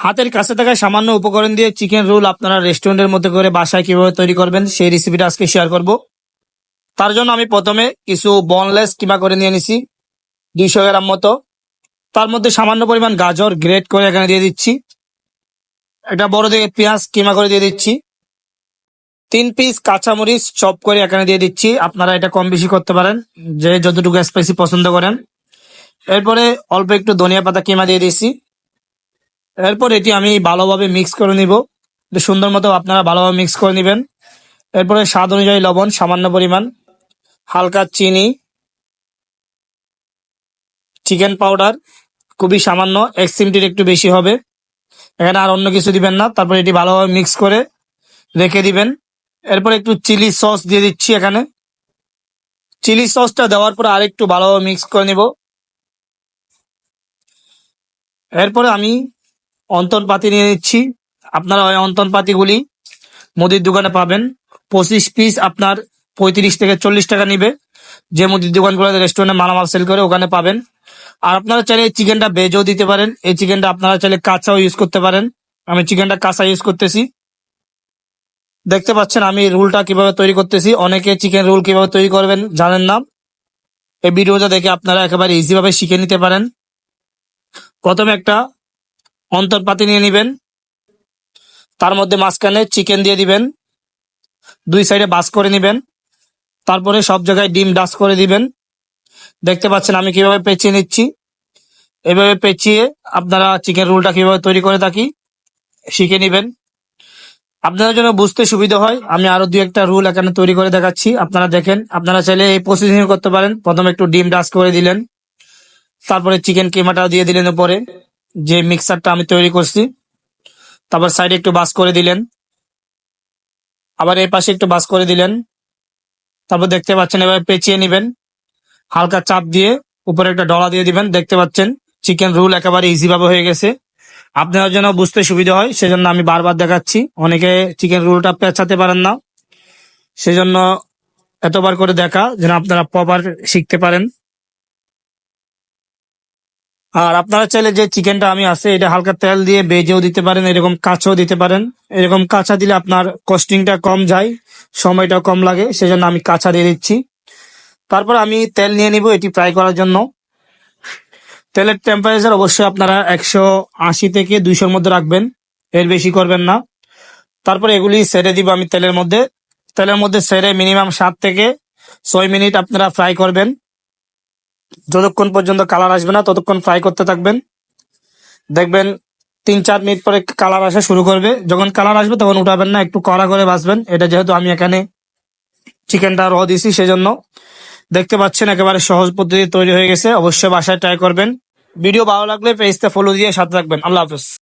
হাতের কাছে থাকা সামান্য উপকরণ দিয়ে চিকেন রোল আপনারা রেস্টুরেন্টের মধ্যে করে বাসায় কীভাবে তৈরি করবেন, সেই রেসিপিটা আজকে শেয়ার করব। তার জন্য আমি প্রথমে কিছু বনলেস কিমা করে নিয়ে নিছি, দুইশো গ্রাম মতো। তার মধ্যে সামান্য পরিমাণ গাজর গ্রেট করে এখানে দিয়ে দিচ্ছি। একটা বড় দিকে পেঁয়াজ কিমা করে দিয়ে দিচ্ছি। তিন পিস কাঁচামরিচ চপ করে এখানে দিয়ে দিচ্ছি। আপনারা এটা কম বেশি করতে পারেন, যে যতটুকু স্পাইসি পছন্দ করেন। এরপরে অল্প একটু ধনিয়া পাতা কিমা দিয়ে দিচ্ছি এরপর এটি আমি ভালোভাবে মিক্স করে নিব। সুন্দর মতো আপনারা ভালোভাবে মিক্স করে নেবেন। এরপরে স্বাদ অনুযায়ী লবণ, সামান্য পরিমাণ, হালকা চিনি চিকেন পাউডার খুবই সামান্য এক একটু বেশি হবে। এখানে আর অন্য কিছু দিবেন না, তারপর এটি ভালোভাবে মিক্স করে রেখে দিবেন। এরপর একটু চিলি সস দিয়ে দিচ্ছি এখানে। চিলি সসটা দেওয়ার পর আরেকটু ভালোভাবে মিক্স করে নিব। এরপরে আমি অন্তন পাতি নিয়ে নিচ্ছি। আপনারা ওই অন্তন পাতিগুলি মুদির দোকানে পাবেন। পঁচিশ পিস আপনার পঁয়ত্রিশ থেকে চল্লিশ টাকা নিবে। যে মুদির দোকানগুলো রেস্টুরেন্টে মালামাল সেল করে ওখানে পাবেন। আর আপনারা চাইলে এই চিকেনটা ভেজও দিতে পারেন। এই চিকেনটা আপনারা চাইলে কাঁচাও ইউজ করতে পারেন। আমি চিকেনটা কাঁচা ইউজ করতেছি। দেখতে পাচ্ছেন আমি রুলটা কীভাবে তৈরি করতেছি। অনেকে চিকেন রুল কীভাবে তৈরি করবেন জানেন না। এই ভিডিওটা দেখে আপনারা একেবারে ইজিভাবে শিখে নিতে পারেন। প্রথমে একটা অন্তরপাতি নিয়ে নেবেন। তার মধ্যে মাঝখানে চিকেন দিয়ে দিবেন। দুই সাইডে বাস করে নেবেন। তারপরে সব জায়গায় ডিম ডাস করে দিবেন। দেখতে পাচ্ছেন আমি কীভাবে পেঁচিয়ে নিচ্ছি। এভাবে পেঁচিয়ে আপনারা চিকেন রোলটা কীভাবে তৈরি করে থাকি শিখে নেবেন। আপনাদের জন্য বুঝতে সুবিধা হয়। আমি আরও দুই একটা রুল এখানে তৈরি করে দেখাচ্ছি। আপনারা দেখেন, আপনারা চাইলে এই প্রসেসিং করতে পারেন। প্রথমে একটু ডিম ডাস করে দিলেন। তারপরে চিকেন কিমাটাও দিয়ে দিলেন উপরে। যে মিক্সারটা আমি তৈরি করছি, তারপর সাইডে একটু বাস করে দিলেন। আবার এই পাশে একটু বাস করে দিলেন। তারপর দেখতে পাচ্ছেন এবার পেঁচিয়ে নেবেন। হালকা চাপ দিয়ে উপরে একটা ডলা দিয়ে দিবেন। দেখতে পাচ্ছেন চিকেন রোল একেবারে ইজিভাবে হয়ে গেছে। আপনার জন্য বুঝতে সুবিধা হয়, সেজন্য আমি বারবার দেখাচ্ছি। অনেকে চিকেন রোলটা পেঁচাতে পারেন না। সেজন্য এতবার করে দেখা, যেন আপনারা প্রপার শিখতে পারেন। আর আপনারা চাইলে যে চিকেনটা আমি আছে, এটা হালকা তেল দিয়ে বেজেও দিতে পারেন, এরকম কাঁচাও দিতে পারেন। এরকম কাঁচা দিলে আপনার কস্টিংটা কম যায় সময়টা কম লাগে, সেজন্য আমি কাঁচা দিয়ে দিচ্ছি। তারপর আমি তেল নিয়ে নিব, এটি ফ্রাই করার জন্য। তেলের টেম্পারেচার অবশ্যই আপনারা একশো আশি থেকে দুইশোর মধ্যে রাখবেন, এর বেশি করবেন না। তারপরে এগুলি সেরে দিব আমি তেলের মধ্যে। তেলের মধ্যে সেরে মিনিমাম সাত থেকে ছয় মিনিট আপনারা ফ্রাই করবেন। যতক্ষণ পর্যন্ত কালার আসবে না, ততক্ষণ ফ্রাই করতে থাকবেন। দেখবেন তিন চার মিনিট পরে কালার আসা শুরু করবে। যখন কালার আসবে, তখন উঠাবেন না, একটু কড়া করে বাঁচবেন এটা যেহেতু আমি এখানে চিকেনটা র দিছি, সেজন্য দেখতে পাচ্ছেন একেবারে সহজ পদ্ধতি তৈরি হয়ে গেছে। অবশ্যই বাসায় ট্রাই করবেন। ভিডিও ভালো লাগলে পেজটা ফলো দিয়ে সাথে রাখবেন আল্লাহ হাফেজ।